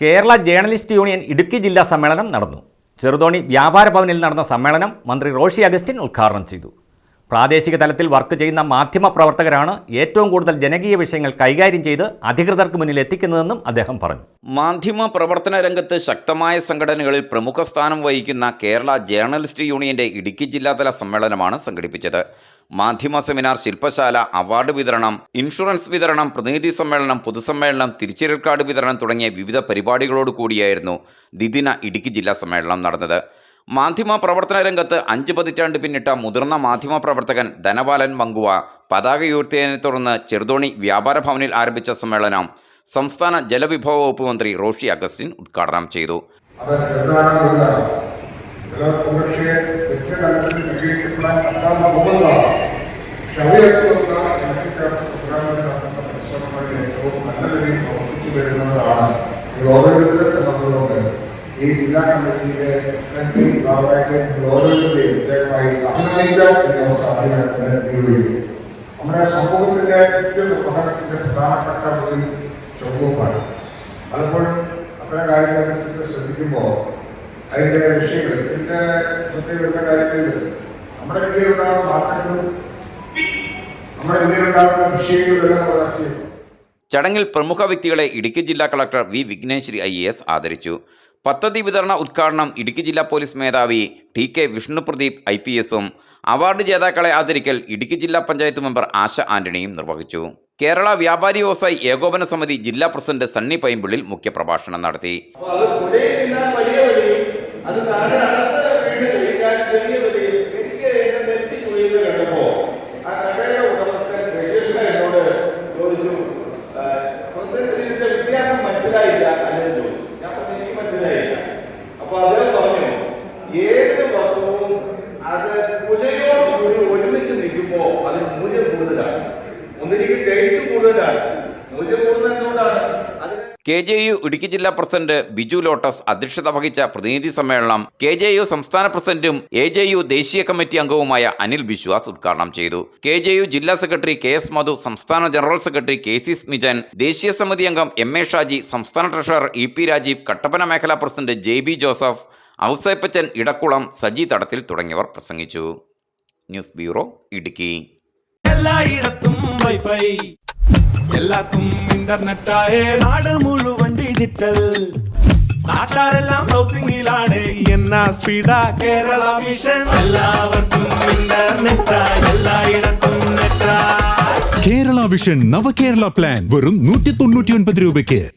Kerala journalist union Idukki ജില്ലാ സമ്മേളനം നടന്നു. ചെറുതോണി വ്യാപാര ഭവനിൽ നടന്ന സമ്മേളനം മന്ത്രി റോഷി അഗസ്റ്റിൻ ഉദ്ഘാടനം ചെയ്തു. പ്രാദേശിക തലത്തിൽ വർക്ക് ചെയ്യുന്ന മാധ്യമ പ്രവർത്തകരാണ് ഏറ്റവും കൂടുതൽ ജനകീയ വിഷയങ്ങൾ കൈകാര്യം ചെയ്ത് അധികൃതർക്ക് മുന്നിൽ എത്തിക്കുന്നതെന്നും അദ്ദേഹം പറഞ്ഞു. മാധ്യമ പ്രവർത്തന രംഗത്ത് ശക്തമായ സംഘടനകളിൽ പ്രമുഖ സ്ഥാനം വഹിക്കുന്ന കേരള ജേർണലിസ്റ്റ് യൂണിയന്റെ ഇടുക്കി ജില്ലാതല സമ്മേളനമാണ് സംഘടിപ്പിച്ചത്. മാധ്യമ സെമിനാർ ശില്പശാല അവാർഡ് വിതരണം ഇൻഷുറൻസ് വിതരണം പ്രതിനിധി സമ്മേളനം പൊതുസമ്മേളനം തിരിച്ചറിയൽ കാർഡ് വിതരണം തുടങ്ങിയ വിവിധ പരിപാടികളോട് കൂടിയായിരുന്നു ദ്വിദിന ഇടുക്കി ജില്ലാ സമ്മേളനം നടന്നത്. മാധ്യമ പ്രവർത്തന രംഗത്ത് അഞ്ച് പതിറ്റാണ്ട് പിന്നിട്ട മുതിർന്ന മാധ്യമ പ്രവർത്തകൻ ധനപാലൻ മങ്കുവ പതാക ഉയർത്തിയതിനെ തുടർന്ന് ചെറുതോണി വ്യാപാര ഭവനിൽ ആരംഭിച്ച സമ്മേളനം സംസ്ഥാന ജലവിഭവ വകുപ്പ് മന്ത്രി റോഷി അഗസ്റ്റിൻ ഉദ്ഘാടനം ചെയ്തു. പക്ഷേ വ്യക്തിതലത്തിൽ നമ്മുടെ സമൂഹത്തിന്റെ നിർവഹണത്തിന്റെ പ്രധാനപ്പെട്ട ഒരു ചുവപ്പാണ് പലപ്പോഴും അത്തരം കാര്യങ്ങളെ ശ്രദ്ധിക്കുമ്പോൾ അതിന്റെ വിഷയങ്ങൾ ഇതിന്റെ ശ്രദ്ധ വരുന്ന കാര്യങ്ങളിൽ നമ്മുടെ കയ്യിലുണ്ടാകുന്ന മാറ്റങ്ങളും നമ്മുടെ കയ്യിലുണ്ടാകുന്ന വിഷയങ്ങളെല്ലാം വളർച്ചയും ചടങ്ങിൽ പ്രമുഖ വ്യക്തികളെ ഇടുക്കി ജില്ലാ collector V Vigneshwari I S ആദരിച്ചു. പദ്ധതി വിതരണ ഉദ്ഘാടനം ഇടുക്കി ജില്ലാ പോലീസ് മേധാവി T K Vishnupradeep I P എസും അവാർഡ് ജേതാക്കളെ ആദരിക്കൽ ഇടുക്കി ജില്ലാ പഞ്ചായത്ത് മെമ്പർ ആശ ആന്റണിയും നിർവഹിച്ചു. കേരള വ്യാപാരി വ്യവസായി ഏകോപന സമിതി ജില്ലാ പ്രസിഡന്റ് സണ്ണി പൈമ്പിളിൽ മുഖ്യപ്രഭാഷണം നടത്തി. ഏത് വസ്തുവും അത് പുലയോട് കൂടി ഒരുമിച്ച് നിൽക്കുമ്പോൾ അതിന് മൂല്യം കൂടുതലാണ്. ഒന്നിലേക്ക് ടേസ്റ്റ് കൂടുതലാണ്. മൂല്യം കൂടുതൽ കെ ജെ യു ഇടുക്കി ജില്ലാ പ്രസിഡന്റ് ബിജു ലോട്ടസ് അധ്യക്ഷത വഹിച്ച പ്രതിനിധി സമ്മേളനം കെ ജെ യു സംസ്ഥാന പ്രസിഡന്റും എ ജെ യു ദേശീയ കമ്മിറ്റി അംഗവുമായ അനിൽ ബിശ്വാസ് ഉദ്ഘാടനം ചെയ്തു. കെ ജെ യു ജില്ലാ സെക്രട്ടറി കെ എസ് മധു സംസ്ഥാന general secretary K C Smijan ദേശീയ സമിതി അംഗം എം എ ഷാജി സംസ്ഥാന treasurer E P Rajeev Kattappana മേഖലാ president J B Joseph Ouseppachan Edakkulam Saji Thadathil തുടങ്ങിയവർ പ്രസംഗിച്ചു. News bureau Idukki. എല്ലായിടത്തും വൈഫൈ. എല്ലാത്തും ഇന്റർനെറ്റായേ നാട് മുഴുവൻ ഡിജിറ്റൽ. നാട്ടാരെല്ലാം ബ്രൗസിംഗിലാണ് എന്നാ സ്പീഡാ കേരള മിഷൻ. എല്ലാവർക്കും ഇന്റർനെറ്റ് എല്ലായിടത്തും കേരള വിഷൻ നവകേരള പ്ലാൻ വെറും നൂറ്റി തൊണ്ണൂറ്റി ഒൻപത് രൂപയ്ക്ക്.